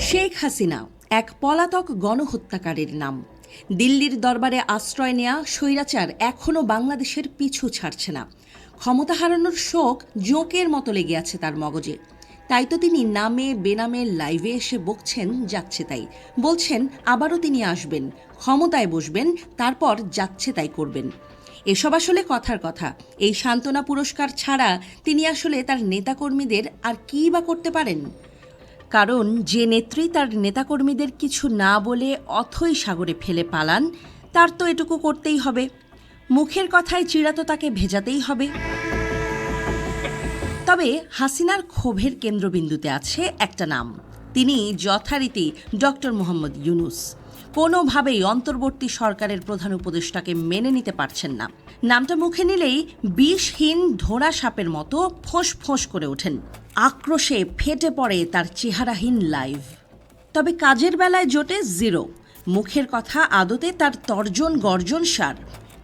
শেখ হাসিনা, এক পলাতক গণহত্যাকারীর নাম। দিল্লির দরবারে আশ্রয় নেয়া স্বৈরাচার এখনও বাংলাদেশের পিছু ছাড়ছে না। ক্ষমতা হারানোর শোক জোঁকের মতো লেগে আছে তার মগজে। তাই তো তিনি নামে বেনামে লাইভে এসে বকছেন, যাচ্ছে তাই। বলছেন, আবারও তিনি আসবেন, ক্ষমতায় বসবেন, তারপর যাচ্ছে তাই করবেন। এসব আসলে কথার কথা। এই সান্ত্বনা পুরস্কার ছাড়া তিনি আসলে তার নেতাকর্মীদের আর কী বা করতে পারেন? কারণ যে নেত্রী তার নেতাকর্মীদের কিছু না বলে অথই সাগরে ফেলে পালান, তার তো এটুকু করতেই হবে। মুখের কথায় চিড়া তো তাকে ভেজাতেই হবে। তবে হাসিনার ক্ষোভের কেন্দ্রবিন্দুতে আছে একটা নাম। তিনি যথারীতি ডক্টর মোহাম্মদ ইউনুস। কোনোভাবেই অন্তর্বর্তী সরকারের প্রধান উপদেষ্টাকে মেনে নিতে পারছেন না। নামটা মুখে নিলেই বিষহীন ধোড়া, সাপের মতো ফোঁস ফোঁস করে ওঠেন। আক্রোশে ফেটে পড়ে তার চেহারাহীন লাইভ। তবে কাজের বেলায় জোটে জিরো। মুখের কথা আদতে তার তর্জন গর্জন সার।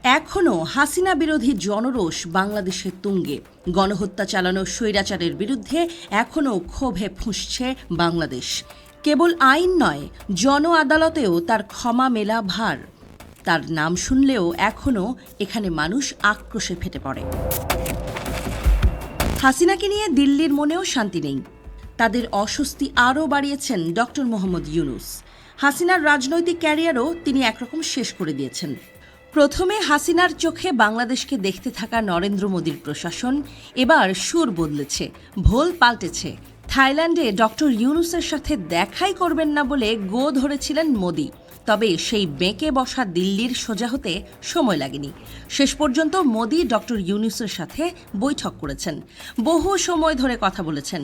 এখনও হাসিনা বিরোধী জনরোষ বাংলাদেশের তুঙ্গে। গণহত্যা চালানো স্বৈরাচারের বিরুদ্ধে এখনও ক্ষোভে ফুঁসছে বাংলাদেশ। কেবল আইন নয় জন আদালতেও তার ক্ষমা মেলা ভার। তার নাম শুনলেও এখনও এখানে মানুষ আক্রোশে ফেটে পড়ে। হাসিনাকে নিয়ে দিল্লির মনেও শান্তি নেই। তাদের অস্বস্তি আরও বাড়িয়েছেন ডক্টর মোহাম্মদ ইউনুস। হাসিনার রাজনৈতিক ক্যারিয়ারও তিনি একরকম শেষ করে দিয়েছেন। প্রথমে হাসিনার চোখে বাংলাদেশকে দেখতে থাকা নরেন্দ্র মোদীর প্রশাসন, এবার সুর বদলেছে, ভোল পাল্টেছে থাইল্যান্ডে ডক্টর ইউনুসের সাথে দেখাই করবেন না বলে গো ধরেছিলেন মোদী। তবে সেই বেঁকে বসা দিল্লির সোজা হতে সময় লাগেনি। শেষ পর্যন্ত মোদি ডক্টর ইউনুসের সাথে বৈঠক করেছেন। বহু সময় ধরে কথা বলেছেন।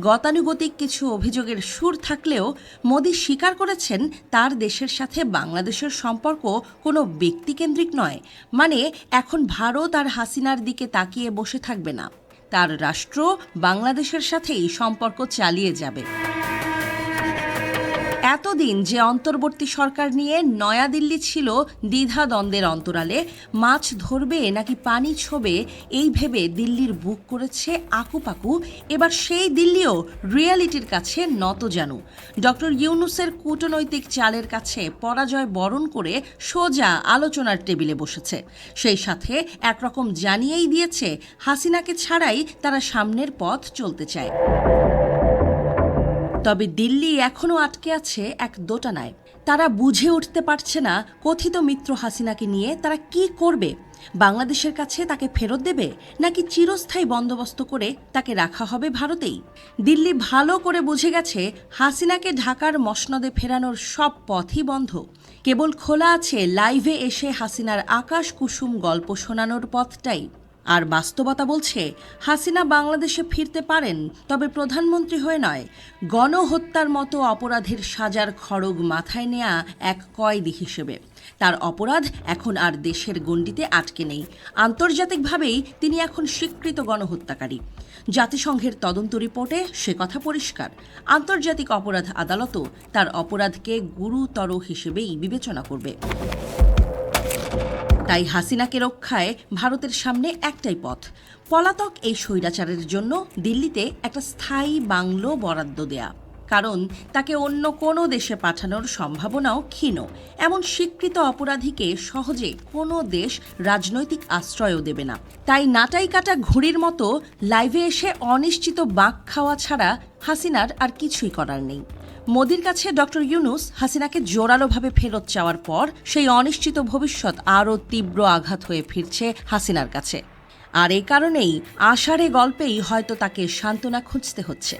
গতানুগতিক কিছু অভিযোগের সুর থাকলেও মোদি স্বীকার করেছেন তার দেশের সাথে বাংলাদেশের সম্পর্ক কোনো ব্যক্তিকেন্দ্রিক নয়। মানে এখন ভারত আর হাসিনার দিকে তাকিয়ে বসে থাকবে না। তার রাষ্ট্র বাংলাদেশের সাথেই সম্পর্ক চালিয়ে যাবে। এতদিন যে অন্তর্বর্তী সরকার নিয়ে নয়াদিল্লি ছিল দ্বিধাদ্বন্দ্বের অন্তরালে, মাছ ধরবে নাকি পানি ছোবে, এই ভেবে দিল্লির বুক করেছে আকুপাকু। এবার সেই দিল্লিও রিয়ালিটির কাছে নত জানু। ডক্টর ইউনুসের কূটনৈতিক চালের কাছে পরাজয় বরণ করে সোজা আলোচনার টেবিলে বসেছে। সেই সাথে একরকম জানিয়েই দিয়েছে, হাসিনাকে ছাড়াই তারা সামনের পথ চলতে চায়। তবে দিল্লি এখনও আটকে আছে এক দোটানায়। তারা বুঝে উঠতে পারছে না কথিত মিত্র হাসিনাকে নিয়ে তারা কি করবে? বাংলাদেশের কাছে তাকে ফেরত দেবে? নাকি চিরস্থায়ী বন্দোবস্ত করে তাকে রাখা হবে ভারতেই? দিল্লি ভালো করে বুঝে গেছে হাসিনাকে ঢাকার মসনদে ফেরানোর সব পথই বন্ধ। কেবল খোলা আছে লাইভে এসে হাসিনার আকাশ কুসুম গল্প শোনানোর পথটাই। আর বাস্তবতা বলছে, হাসিনা বাংলাদেশে ফিরতে পারেন, তবে প্রধানমন্ত্রী হয়ে নয়। গণহত্যার মতো অপরাধের সাজার খড়গ মাথায় নেয়া এক কয়েদি হিসেবে। তার অপরাধ এখন আর দেশের গণ্ডিতে আটকে নেই। আন্তর্জাতিকভাবেই তিনি এখন স্বীকৃত গণহত্যাকারী। জাতিসংঘের তদন্ত রিপোর্টে সে কথা পরিষ্কার। আন্তর্জাতিক অপরাধ আদালতও তার অপরাধকে গুরুতর হিসেবেই বিবেচনা করবে। তাই হাসিনাকে রক্ষায় ভারতের সামনে একটাই পথ। পলাতক এই স্বৈরাচারের জন্য দিল্লিতে একটা স্থায়ী বাংলো বরাদ্দ দেয়া। কারণ তাকে অন্য কোনো দেশে পাঠানোর সম্ভাবনাও ক্ষীণ। এমন স্বীকৃত অপরাধীকে সহজে কোনো দেশ রাজনৈতিক আশ্রয়ও দেবে না। তাই নাটাই কাটা ঘুড়ির মতো লাইভে এসে অনিশ্চিত বাঁক খাওয়া ছাড়া হাসিনার আর কিছুই করার নেই। মোদির কাছে ডক্টর ইউনুস হাসিনাকে জোরালোভাবে ফেরত চাওয়ার পর সেই অনিশ্চিত ভবিষ্যৎ আরও তীব্র আঘাত হয়ে ফিরছে হাসিনার কাছে। আর এ কারণেই আষাঢ়ে গল্পেই হয়তো তাকে সান্ত্বনা খুঁজতে হচ্ছে।